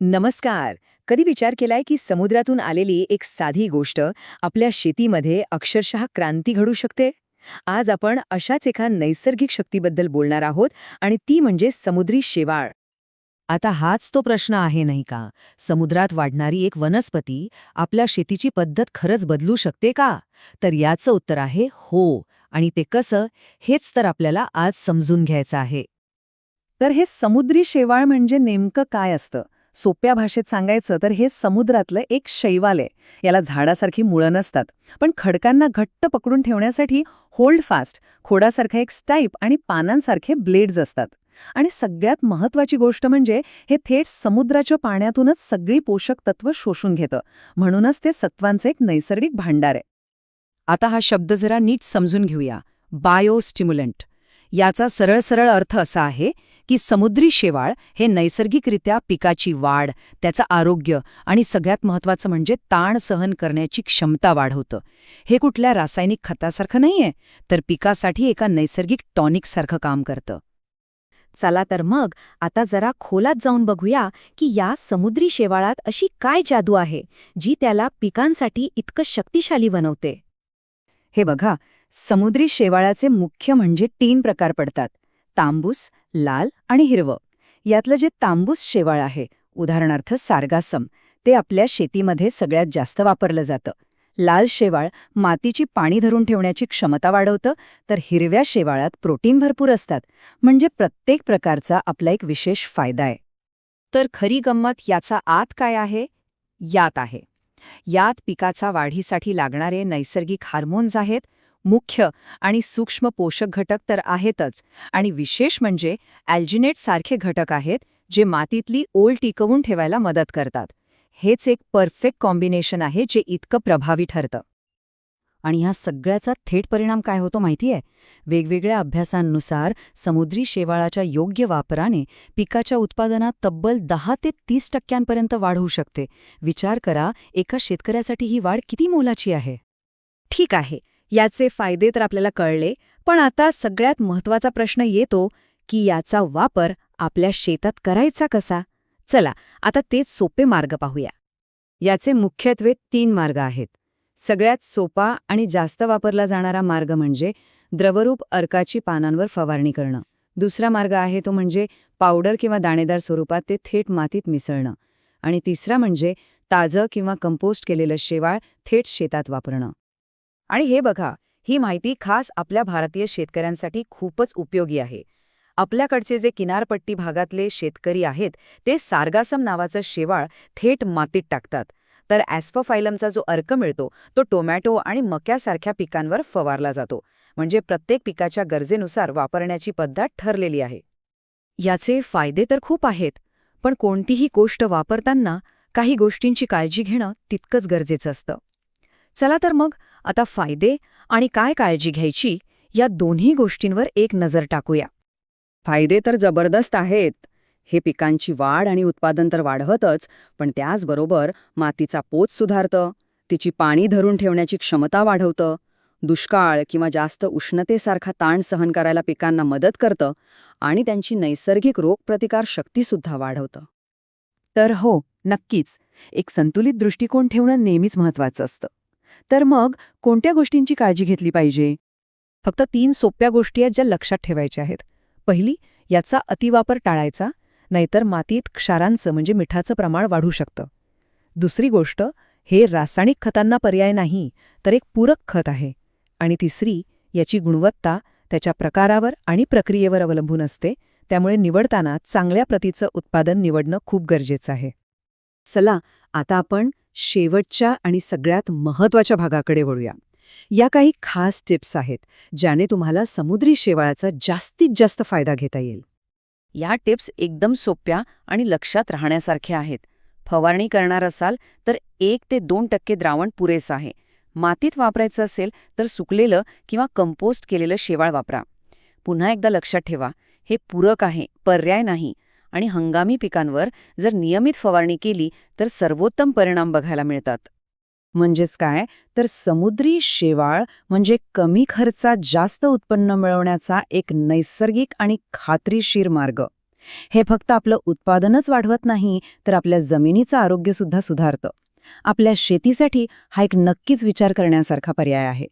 नमस्कार. कधी विचार केलाय की समुद्रातून आलेली एक साधी गोष्ट आपल्या शेतीमध्ये अक्षरशः क्रांती घडू शकते? आज आपण अशाच एका नैसर्गिक शक्तीबद्दल बोलणार आहोत आणि ती म्हणजे समुद्री शेवाळ. आता हाच तो प्रश्न आहे नाही का? समुद्रात वाढणारी एक वनस्पती आपल्या शेतीची पद्धत खरंच बदलू शकते का? तर याचं उत्तर आहे हो. आणि ते कसं हेच तर आपल्याला आज समजून घ्यायचं आहे. तर हे समुद्री शेवाळ म्हणजे नेमकं काय असतं? सोप्या भाषेत सांगायचं तर हे समुद्रातलं एक शैवाल आहे. याला झाडासारखी मुळं नसतात. पण खडकांना घट्ट पकडून ठेवण्यासाठी होल्ड फास्ट खोडासारखा एक स्टाईप आणि पानांसारखे ब्लेड्स असतात. आणि सगळ्यात महत्वाची गोष्ट म्हणजे हे थेट समुद्राच्या पाण्यातूनच सगळी पोषक तत्व शोषून घेतं. म्हणूनच ते सत्वांचं एक नैसर्गिक भांडार आहे. आता हा शब्द जरा नीट समजून घेऊया. बायोस्टिम्युलंट याचा सरळ सरळ अर्थ असा आहे की समुद्री शेवाळ हे नैसर्गिकरित्या पिकाची वाढ त्याचं आरोग्य आणि सगळ्यात महत्त्वाचं म्हणजे ताण सहन करण्याची क्षमता वाढवतं. हे कुठल्या रासायनिक खतासारखं नाहीये तर पिकासाठी एका नैसर्गिक टॉनिकसारखं काम करतं. चला तर मग आता जरा खोलात जाऊन बघूया की या समुद्री शेवाळात अशी काय जादू आहे जी त्याला पिकांसाठी इतकं शक्तिशाली बनवते. हे बघा समुद्री शेवाळाचे मुख्य म्हणजे तीन प्रकार पडतात तांबूस लाल आणि हिरवं. यातलं जे तांबूस शेवाळ आहे उदाहरणार्थ सारगासम ते आपल्या शेतीमध्ये सगळ्यात जास्त वापरलं जातं. लाल शेवाळ मातीची पाणी धरून ठेवण्याची क्षमता वाढवतं तर हिरव्या शेवाळात प्रोटीन भरपूर असतात म्हणजे प्रत्येक प्रकारचा आपला एक विशेष फायदा आहे. तर खरी गंमत याचा आत काय आहे? यात आहे. यात पिकाचा वाढीसाठी लागणारे नैसर्गिक हार्मोन्स आहेत मुख्य आणि सूक्ष्म पोषक घटक तर आहेतच. आणि विशेष म्हणजे ॲल्जिनेट सारखे घटक आहेत जे मातीतली ओल टिकवून ठेवायला मदत करतात. हेच एक परफेक्ट कॉम्बिनेशन आहे जे इतकं प्रभावी ठरतं. आणि ह्या सगळ्याचा थेट परिणाम काय होतो माहितीये? वेगवेगळ्या अभ्यासांनुसार समुद्री शेवाळाच्या योग्य वापराने पिकाच्या उत्पादनात तब्बल दहा ते तीस टक्क्यांपर्यंत वाढ होऊ शकते. विचार करा एका शेतकऱ्यासाठी ही वाढ किती मोलाची आहे? ठीक आहे. याचे फायदे तर आपल्याला कळले पण आता सगळ्यात महत्त्वाचा प्रश्न येतो की याचा वापर आपल्या शेतात करायचा कसा? चला आता तेच सोपे मार्ग पाहूया. याचे मुख्यत्वे तीन मार्ग आहेत. सगळ्यात सोपा आणि जास्त वापरला जाणारा मार्ग म्हणजे द्रवरूप अर्काची पानांवर फवारणी करणं. दुसरा मार्ग आहे तो म्हणजे पावडर किंवा दाणेदार स्वरूपात ते थेट मातीत मिसळणं. आणि तिसरा म्हणजे ताजं किंवा कंपोस्ट केलेलं शेवाळ थेट शेतात वापरणं. आणि हे बघा ही माहिती खास आपल्या भारतीय शेतकऱ्यांसाठी खूपच उपयोगी आहे. आपल्याकडचे जे किनारपट्टी भागातले शेतकरी आहेत ते सार्गासम नावाचं शेवाळ थेट मातीत टाकतात. तर ॲस्फोफायलमचा जो अर्क मिळतो तो टोमॅटो आणि मक्यासारख्या पिकांवर फवारला जातो. म्हणजे प्रत्येक पिकाच्या गरजेनुसार वापरण्याची पद्धत ठरलेली आहे. याचे फायदे तर खूप आहेत पण कोणतीही गोष्ट वापरताना काही गोष्टींची काळजी घेणं तितकंच गरजेचं असतं. चला तर मग आता फायदे आणि काय काळजी घ्यायची या दोन्ही गोष्टींवर एक नजर टाकूया. फायदे तर जबरदस्त आहेत. हे पिकांची वाढ आणि उत्पादन तर वाढवतच पण त्याचबरोबर मातीचा पोत सुधारतं तिची पाणी धरून ठेवण्याची क्षमता वाढवतं दुष्काळ किंवा जास्त उष्णतेसारखा ताण सहन करायला पिकांना मदत करतं आणि त्यांची नैसर्गिक रोगप्रतिकार शक्तीसुद्धा वाढवतं. तर हो नक्कीच. एक संतुलित दृष्टिकोन ठेवणं नेहमीच महत्वाचं असतं. तर मग कोणत्या गोष्टींची काळजी घेतली पाहिजे? फक्त तीन सोप्या गोष्टी आहेत ज्या लक्षात ठेवायच्या आहेत. पहिली याचा अतिवापर टाळायचा नाहीतर मातीत क्षारांचं म्हणजे मिठाचं प्रमाण वाढू शकतं. दुसरी गोष्ट हे रासायनिक खतांना पर्याय नाही तर एक पूरक खत आहे. आणि तिसरी याची गुणवत्ता त्याच्या प्रकारावर आणि प्रक्रियेवर अवलंबून असते त्यामुळे निवडताना चांगल्या प्रतीचं उत्पादन निवडणं खूप गरजेचं आहे. चला आता आपण शेवटच्या आणि सगळ्यात महत्त्वाच्या भागाकडे वळूया. या काही खास टिप्स आहेत ज्याने तुम्हाला समुद्री शेवाळाचा जास्तीत जास्त फायदा घेता येईल. या टिप्स एकदम सोप्या आणि लक्षात राहण्यासारख्या आहेत. फवारणी करणार असाल तर एक ते दोन टक्के द्रावण पुरेसं आहे. मातीत वापरायचं असेल तर सुकलेलं किंवा कंपोस्ट केलेलं शेवाळ वापरा. पुन्हा एकदा लक्षात ठेवा हे पूरक आहे पर्याय नाही. आणि हंगामी पिकांवर जर नियमित फवारणी केली तर सर्वोत्तम परिणाम बघायला मिळतात. म्हणजेच काय? तर समुद्री शेवाळ म्हणजे कमी खर्चात जास्त उत्पन्न मिळवण्याचा एक नैसर्गिक आणि खात्रीशीर मार्ग. हे फक्त आपलं उत्पादनच वाढवत नाही तर आपल्या जमिनीचं आरोग्यसुद्धा सुधारतं. आपल्या शेतीसाठी हा एक नक्कीच विचार करण्यासारखा पर्याय आहे.